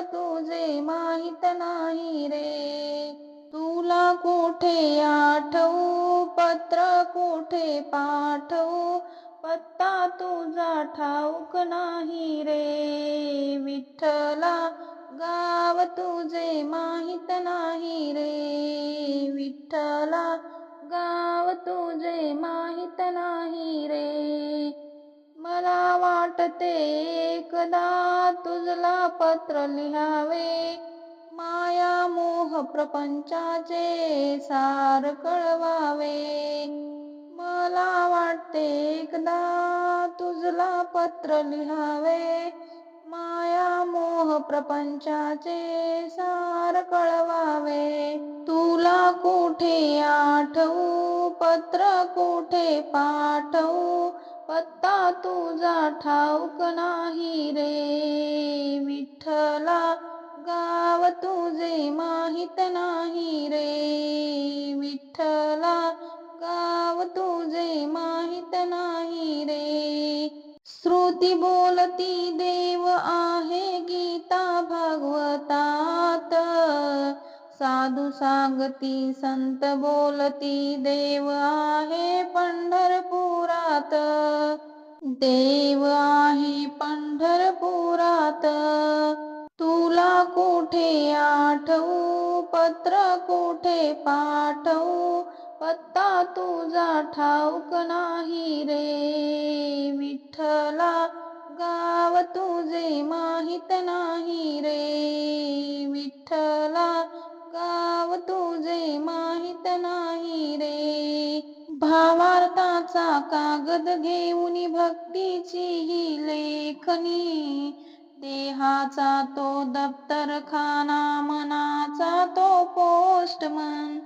तुझे माहीत नाही रे. तुला कुठे आठवू? पत्र कुठे पाठवू? पत्ता तुझा ठाऊक नाही रे. विठ्ठला गाव तुझे माहीत नाही रे. विठ्ठला गाव तुझे माहीत नाही रे. वाटते एकदा तुझला पत्र लिहावे. माया मोह प्रपंचाचे सार कळवावे. मला वाटते एकदा तुझला पत्र लिहावे. माया मोह प्रपंचाचे सार कळवावे. तुला कुठे आठवू? पत्र कुठे पाठवू? पत्ता तुझा ठाऊक नाही रे. विठ्ठला गाव तुझे माहीत नाही रे. विठ्ठला गाव तुझे माहीत नाही रे. श्रुती बोलती देव आहे गीता भागवतात. साधू सांगती संत बोलती देव आहे पंढरपुरात. देव आहे पंढरपुरात. तुला कुठे आठवू पत्र कुठे पाठवू? पत्ता तुझा ठाऊक नाही रे. विठ्ठला गाव तुझे माहीत नाही रे. विठ्ठल नाही रे. भावार्थाचा कागद घेऊन भक्तीची ही लेखनी. देहाचा तो दप्तर खाना मनाचा तो पोस्टमन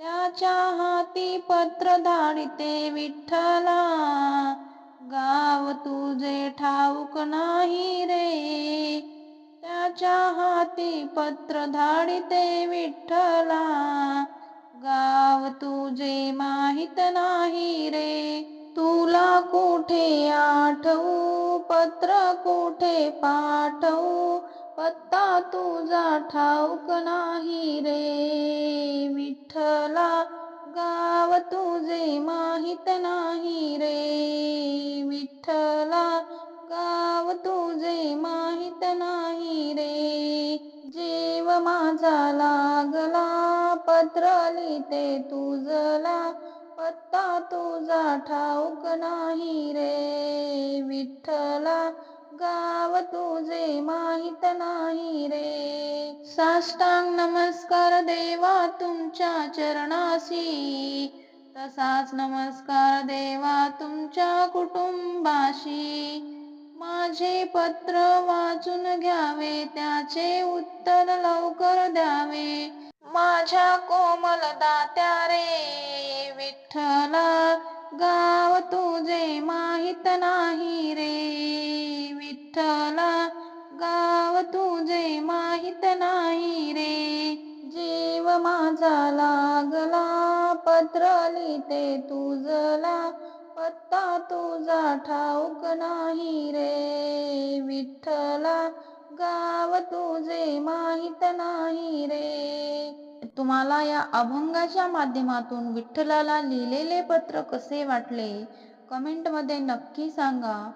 त्याच्या हाती पत्र धाडिते विठ्ठला. गाव तुझे ठाऊक नाही रे. त्याच्या हाती पत्र धाडिते विठ्ठला. गाव तुझे माहीत नाही रे. तुला कुठे आठवू? पत्र कुठे पाठवू? पत्ता तुझा ठाऊक नाही रे. विठ्ठला गाव तुझे माहीत नाही रे. विठ्ठला गाव तुझे माहीत नाही रे. जेव माझा लागला पत्र लिहिते तुझला. पत्ता तुझा ठाऊक नाही रे विठ्ठला. गाव तुझे माहीत नाही रे. साष्टांग नमस्कार देवा तुमच्या चरणाशी. तसाच नमस्कार देवा तुमच्या कुटुंबाशी. माझे पत्र वाचून घ्यावे त्याचे उत्तर लवकर द्यावे. माझ्या कोमल दात्या रे विठ्ठला गाव तुझे माहीत नाही रे. विठ्ठला गाव तुझे माहीत नाही रे. जीव माझा लागला पत्र लिहिते तुझला. पत्ता तुझा ठाऊक नाही रे. विठ्ठला गाव तुझे माहीत नाही रे. तुम्हाला या अभंगाच्या माध्यमातून विठ्ठलाला लिहिलेले पत्र कसे वाटले? कमेंटमध्ये नक्की सांगा.